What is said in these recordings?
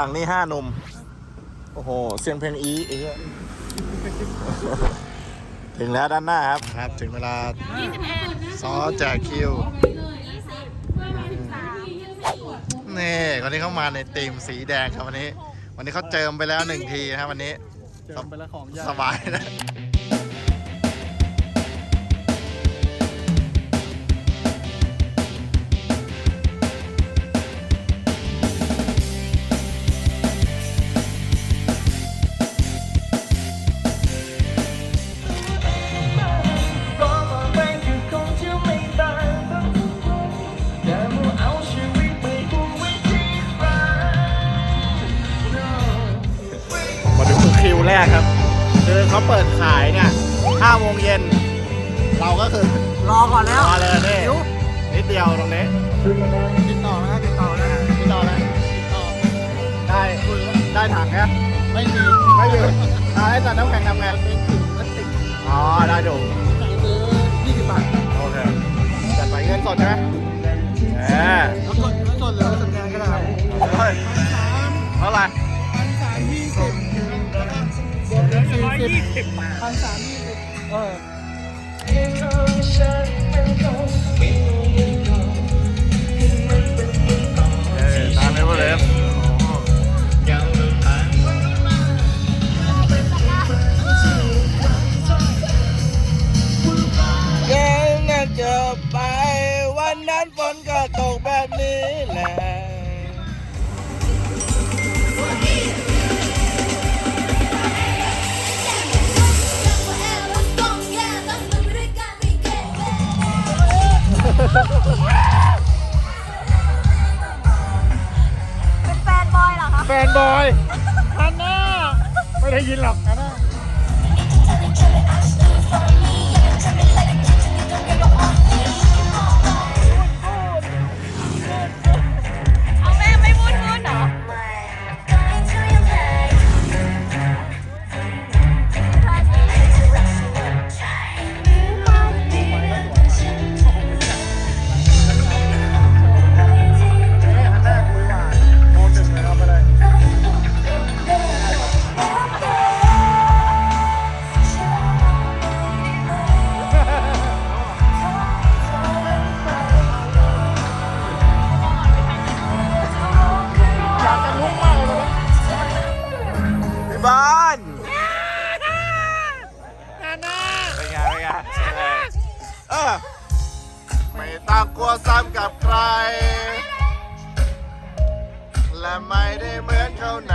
หลังนี่ห้าหนุ่ม โอ้โห เสียงเพลงอีเออถึงแล้วด้านหน้าครับ ครับ ถึงเวลาซอสแจกคิว นี่วันนี้เข้ามาในตีมสีแดงครับวันนี้ วันนี้เขาเจิมไปแล้วหนึ่งทีนะครับวันนี้ เจิมไปแล้วของยาก สบายนะ ยี่าพันสามยี่สิบเออ เป็นแฟนบอยเหรอคะ แฟนบอยฮันน่าไม่ได้ยินหรอก ไม่ได้เหมือนเขาไหน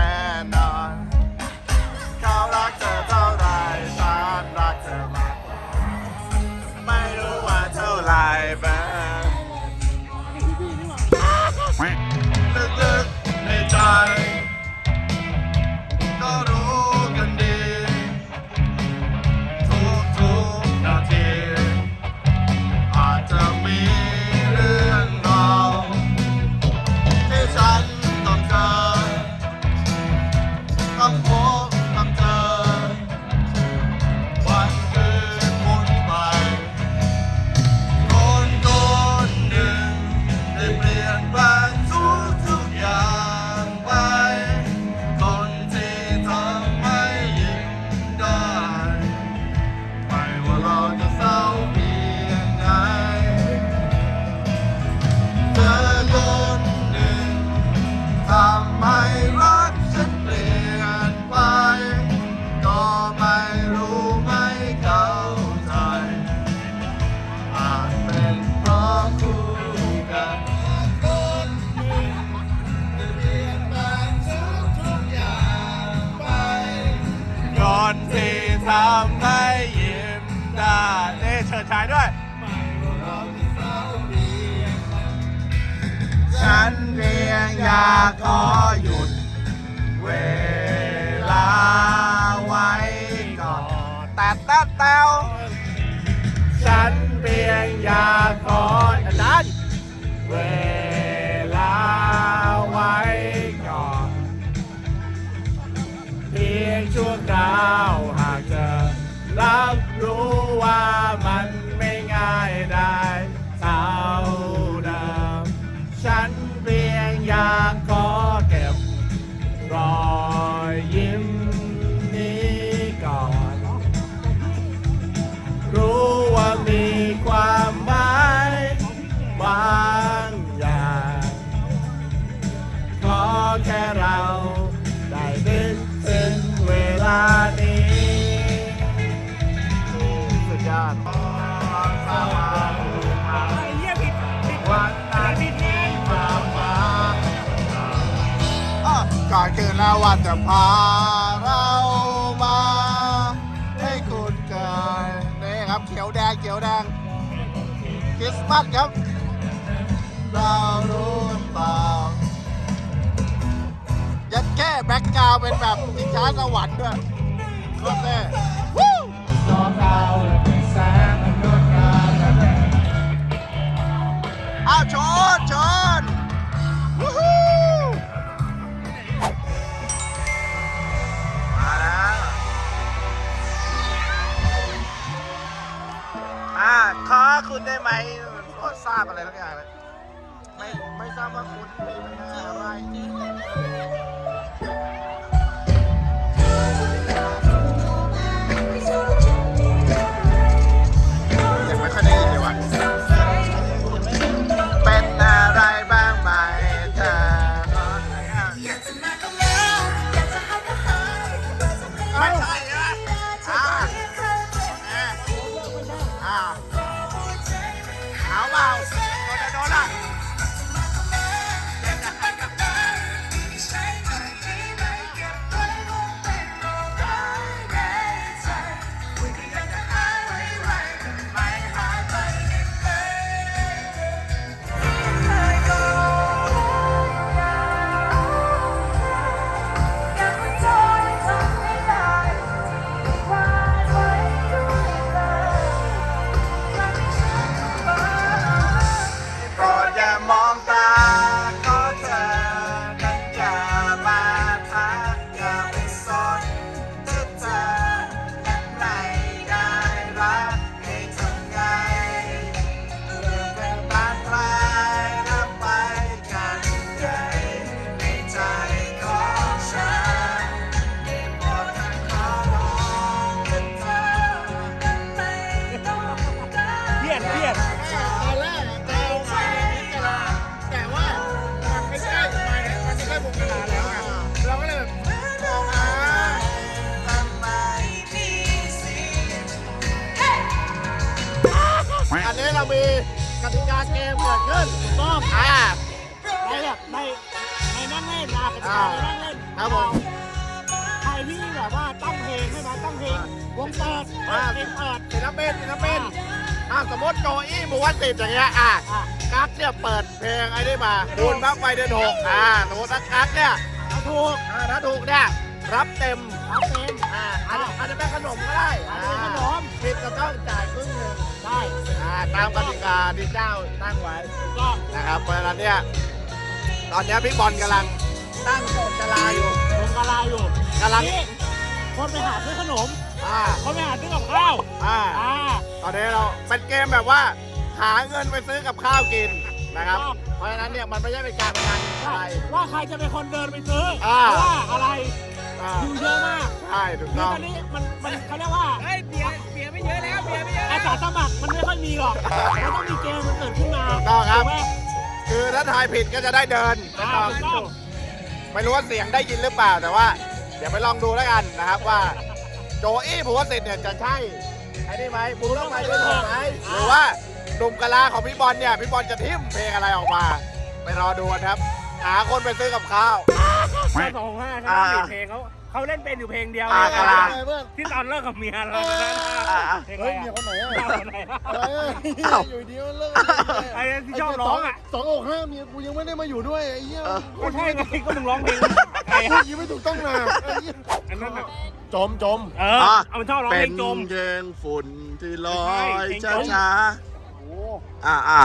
ก็หยุดเวลาไว้ก่อนแต่แต่แต่ฉัน ว่าจะพาเรามาให้คุ้นเคยนี่ครับเขียวแดงเขียวแดงคริสต์มาสครับ เรารู้หรือเปล่ายัดแค่แบ็กกราวด์เป็นแบบสินค้าสวรรค์ด้วยโคตรเท่วู้อ้าวชนชน คุณได้ไหมก็ทราบอะไรทุกอย่างเลยไม่ไม่ทราบว่าคุณมีปัญหาอะไร ครับผมใครที่แบบว่าตั้งเพลงใช่ไหมตั้งเพลงวงเปิดเพลงเปิดศิลปินศิลปินอะสมมติโจอี้หมูวันติดอย่างเงี้ยอะอะกั๊กเนี่ยเปิดเพลงไอ้นี่มาคูณมากไปเดือนหกอ่าสมมติถ้ากั๊กเนี่ยเอาถูกอ่าถ้าถูกเนี่ยรับเต็มเอาเป็นอ่าอาจจะอาจจะเป็นขนมก็ได้อาจจะเป็นขนมผิดก็ต้องจ่ายครึ่งหนึ่งได้อ่าตามกติกาที่เจ้าตั้งไว้ถูกต้องนะครับเพราะฉะนั้นเนี่ยตอนเนี้ยพี่บอลกำลัง ตั้งโจทย์กะลาอยู่ลงกะลาอยู่กำลัง นี่คนไปหาซื้อขนม อ่า คนไปหาซื้อกับข้าวอ่า อ่า ตอนนี้เราเป็นเกมแบบว่า หาเงินไปซื้อกับข้าวกินนะครับ ครับ เพราะฉะนั้นเนี่ยมันไม่ใช่เป็นการพนันอะไร ว่าใครจะเป็นคนเดินไปซื้ออ่าเพราะว่าอะไรอ่าอยู่เยอะมากใช่ถูกคือต้องตอนนี้มันมันเขาเรียกว่าเฮ้ยเบียร์เบียร์ไม่เยอะแล้วเบียร์ไม่เยอะอาสาสมัครมันไม่ค่อยมีหรอกมันต้องมีเกมมันเกิดขึ้นมาถูกต้องครับ ถูกไหม คือถ้าทายผิดก็จะได้เดินอ่าต่อถูกต้อง ไม่รู้ว่าเสียงได้ยินหรือเปล่าแต่ว่า เดี๋ยวไปลองดูแล้วกันนะครับว่า โจอี้ผัวสิทธิ์เนี่ยจะใช่ไอ้นี่ไหมบุญต้องไปด้วยถูกไหมหรือว่าหนุ่มกะลาของพี่บอลเนี่ยพี่บอลจะทิมเพลงอะไรออกมา ไปรอดูกันครับ หาคนไปซื้อกับข้าว ข้าสองห้าเขาอ่าปิดเพลงเขา เขาเล่นเป็นอยู่เพลงเดียวอ่าเลยกะลาเพื่อนที่ตอนเลิกกับเมียเราอ่าเพลงเฮ้ยอะไรเมียอะคนไหนอะเจ้าคนไหนอะอะไรอะอ้าวอยู่ดีมันเลิกไอ้ที่ชอบร้องอะสองอกห้าเมียกูยังไม่ได้มาอยู่ด้วยไอ้เหี้ยก็ใช่ไงก็มึงร้องเพลงใครพูอะดอยังไม่ถูกต้องนะไอ้เหี้ยอันนั้นแบบจมจมเออเอามันชอบร้องเป็เพลนงจมเพลงฝุ่นที่ลอใช่ยเพลงจช้ามช้าโอ้ๆอ่าอ่า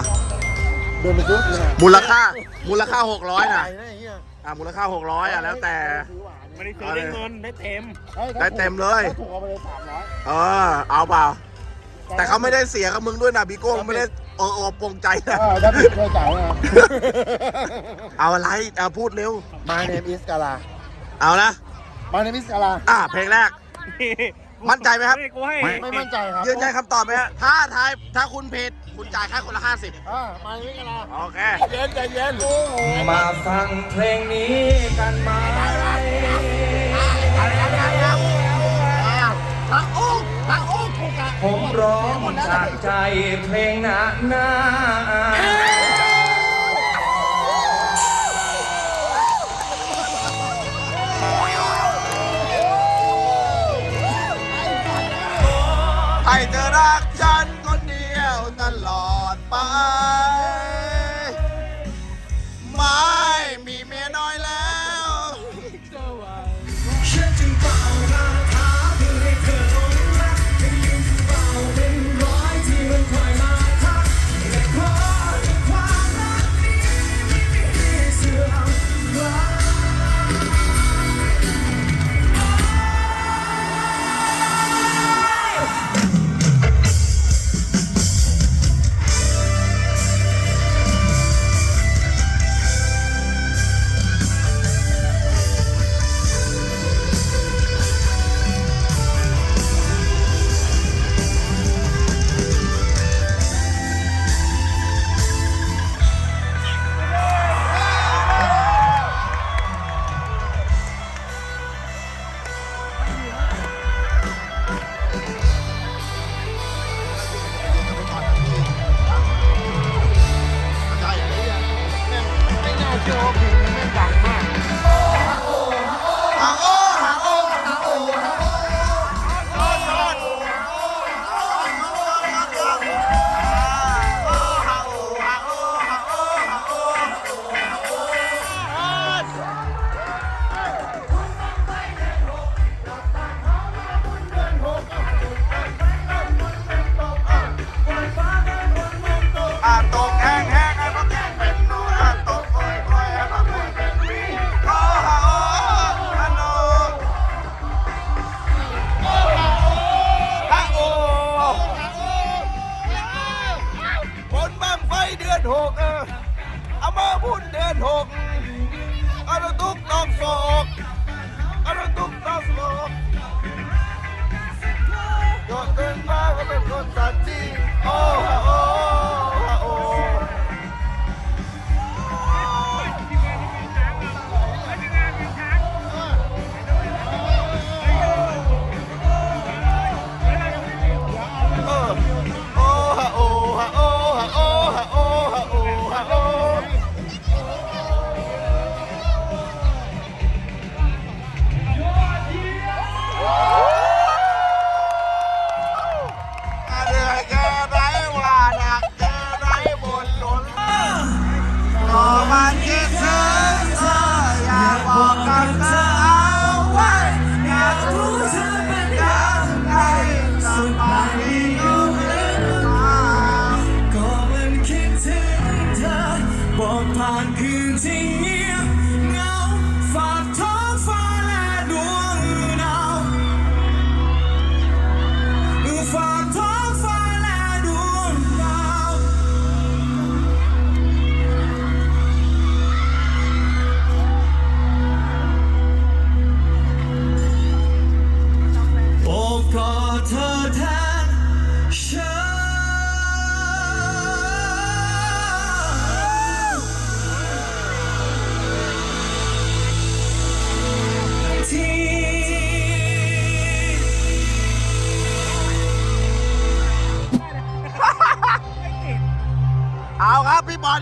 เดินไปซื้อเลยนะมูลค่ามูลค่า600นะไก่นะไอ้เหี้ยอ่ามูลค่า600อะแล้วแต่ซื้อหวาน ไม่ได้ซื้อได้เงินได้เต็มฮ้ยถ้าได้เต็มเลย ถ้าถูกเอาไปเลยสามร้อยเออ เอาเปล่า แต่เขาไม่ได้เสียกับมึงด้วยนะบิโก้ไม่ได้เออเออปรงใจนะ เออได้ผิดด้วยจ่ายนะเอาอะไรเอาพูดเร็ว My name is Gala เอานะ My name is Gala อ่าเพลงแรก มั่นใจไหมครับกูให้ไม่มั่นใจครับ ยืนยันคำตอบไหมฮะถ้าทายถ้าคุณผิด คุณจ่ายแค่คนละ50อ่า My name is Gala โอเคเย็นใจเย็นโอ้โหมาฟังเพลงนี้กันไหมทั้งอุ้งทั้งอุ้งถูกอะผมร้องจากใจเพลงหนาหน้า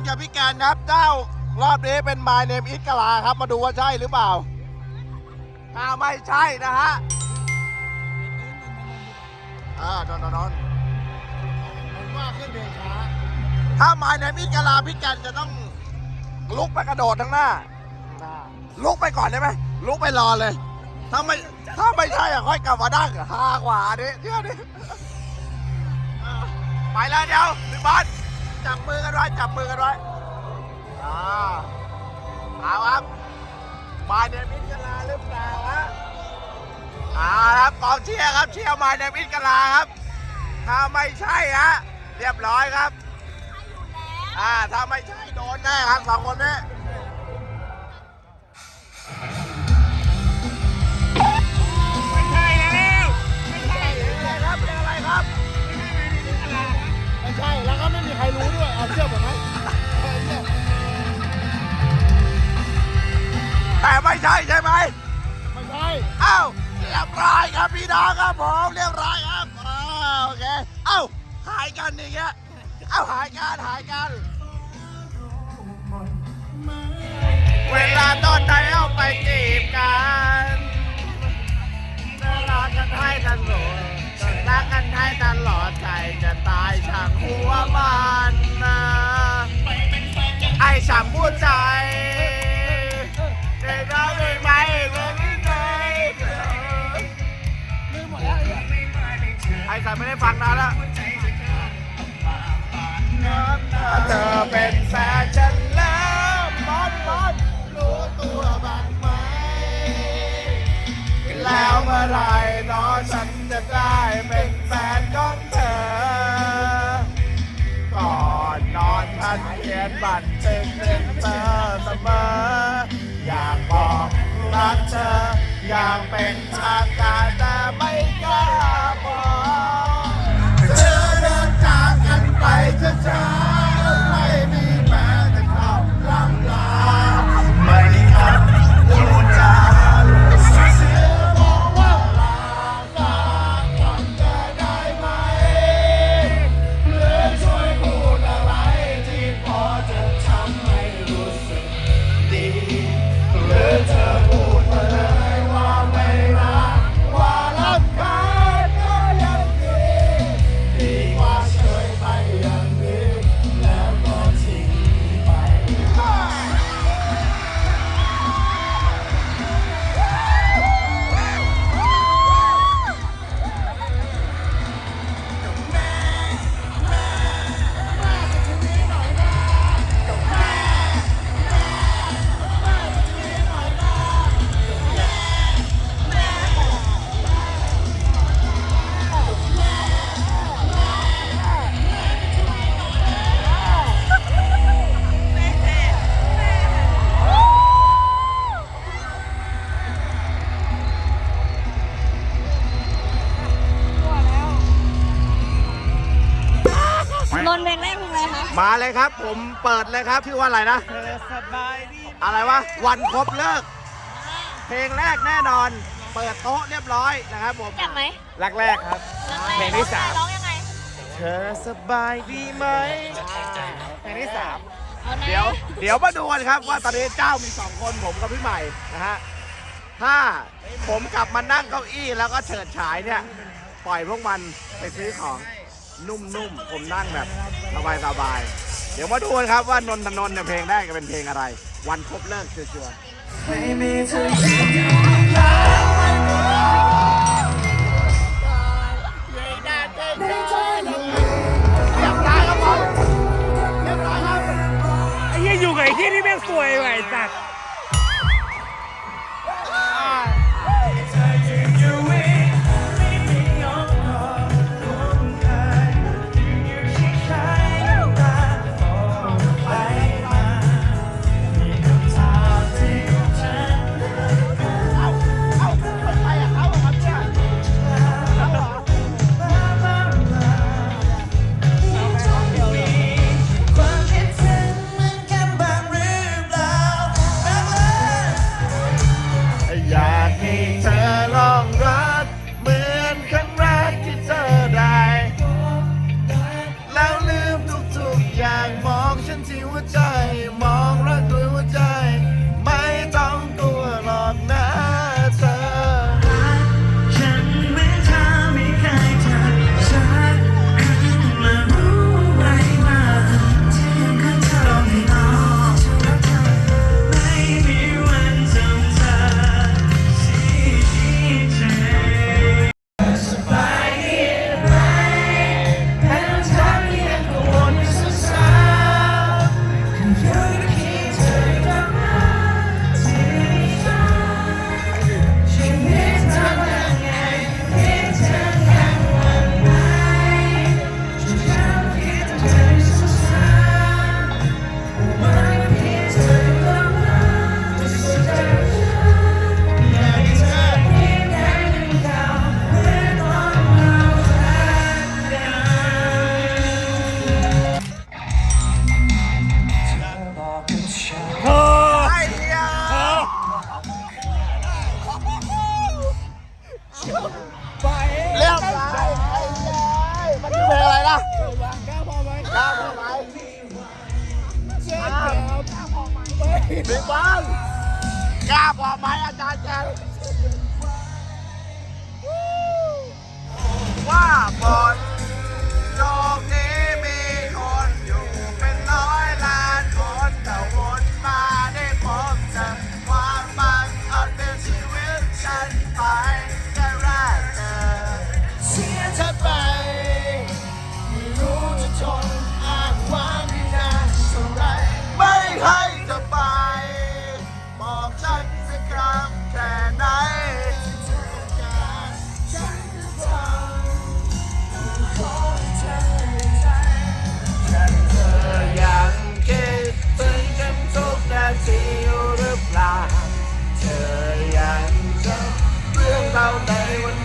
กับพี่แกนครับ เจ้ารอบนี้เป็น My Name Is กะลาครับ มาดูว่าใช่หรือเปล่า ถ้าไม่ใช่นะฮะอ่านอนนอนผมว่าขึ้นเพลงช้า ถ้า My Name Is กะลาพี่แกนจะต้องลุกไปกระโดดทั้งหน้า ลุกไปก่อนได้ไหมลุกไปรอเลย ถ้าไม่ถ้าไม่ใช่อะค่อยกลับมาดั้งฮากว่าเดี๋ยวดิอะไปแล้วเดี๋ยวพี่บอล จับมือกันไว้จับมือกันไว้อ่าเอาครับมาเนมิดกะลาหรือเปล่าฮะเอาครับกองเชียร์ครับเชียร์มาเนมิดกะลาครับ ถ้าไม่ใช่ฮะเรียบร้อยครับอ่าถ้าไม่ใช่โดนแน่ครับสองคนนี้ไม่ใช่แล้วไม่ใช่เป็นอะไรครับเป็นอะไรครับไม่ใช่แล้วก็ไม่มีใครรู้ เอาเชื่อผมไหมเอาเชื่อแต่ไม่ใช่ใช่ไหมไม่ใช่อ้าวเรียบร้อยครับพี่น้องครับผมเรียบร้อยครับอ้าวโอเคเอ้าหายกันอย่างเงี้ยเอ้าหายกันหายกันับผู้ใจเด็เราไม่ไหไม่ไหไอ้สาไม่ได้ฟังนานแล้วเธอเป็นแฟนฉันแล้วมอนมอนรู้ตัวบ้างไหม แล้วเมื่อไหรน้องฉันจะได้เป็นแฟนของเธอ นอนท่านเขียนบันทึกถึงเธอเสมอ อยากบอกรักเธออย่างเป็นทางการแต่ไม่กล้าบอกเธอเดินจากกันไปช้า เลยครับ ผมเปิดเลยครับชื่อว่าอะไรนะอะไรวะวันครบเลิก เพลงแรกแน่นอน เปิดโต๊ะเรียบร้อยนะครับผมอยากไหมแรกแรกๆครับ เพลงที่สามร้องยังไงเธอสบายดีไหมเพลงที่สามเอานะเดี๋ยวเดี๋ยวมาดูกันครับว่าตอนนี้เจ้ามีสองคนผมกับพี่ใหม่นะฮะถ้าผมกลับมานั่งเก้าอี้แล้วก็เฉิดฉายเนี่ย ปล่อยพวกมันไปซื้อของนุ่มๆ ผมนั่งแบบสบายๆ เดี๋ยวมาดูกันครับว่านนทนนท์เนี่ยเพลงแรกจะเป็นเพลงอะไร วันครบเลิกชัวร์ๆไอ้เหี้ยอยู่กับไอ้ที่นี่แม่งสวยไอ้สัตว์ บิ๊กบังกล้าพอไหมอาจารย์แจ๊ว่าบน tao đời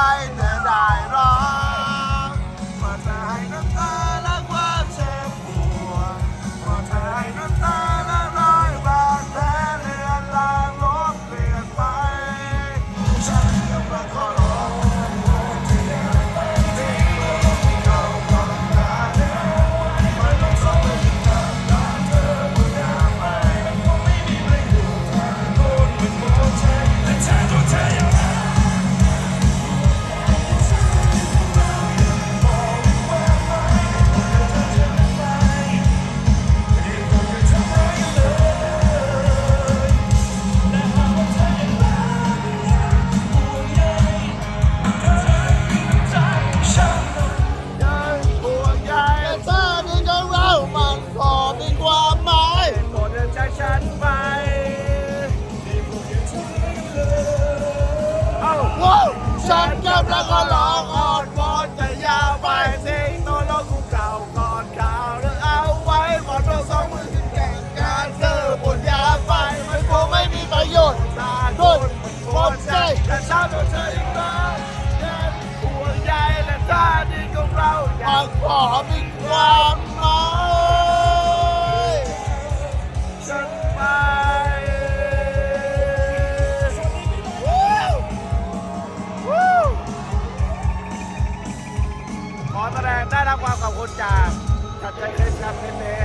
ใมีความหมายฉันไปวู้วู้ขอแสดงได้รับความขอบคุณจากจัดใจคริสครับคลิปนี้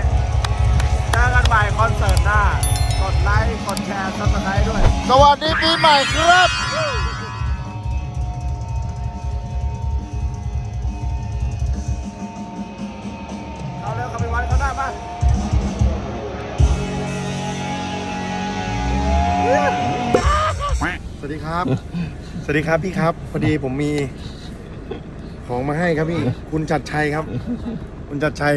เจอกันใหม่คอนเสิร์ตหน้ากดไลค์ กดแชร์ซับสไครต์ด้วย สวัสดีปีใหม่ครับ สวัสดีครับสวัสดีครับพี่ครับ พอดีผมมีของมาให้ครับพี่ คุณจัดชัยครับ คุณจัดชัย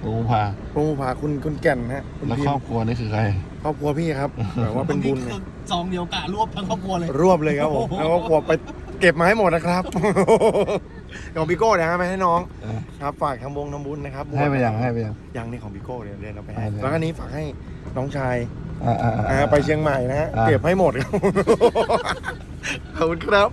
โอ้พาพงศ์ผาคุณคุณแก่นฮะคุณแล้วพิคมรอบพ์ครัวนี่คือใคร ครอบครัวพี่ครับแบบว่าเป็นบุญเลยซองเดียวกะรวบทั้งครอบครัวเลย รวบเลยครับผม แล้วก็ขวบไปเก็บมาให้หมดนะครับ ของพี่โก้เนะฮะไปให้น้องเออ ครับ ฝากทำวงทำบุญนะครับให้ไปยังให้ไปยัง ยังนี่ของพี่โก้เดี๋ยวเดี๋ยวเราไปให้ให้เลย แล้วก็นี้ฝากให้น้องชาย อ่าอ่าอ่าไปเชียงใหม่นะฮะอ่า เก็บให้หมดครับ ขอบคุณครับ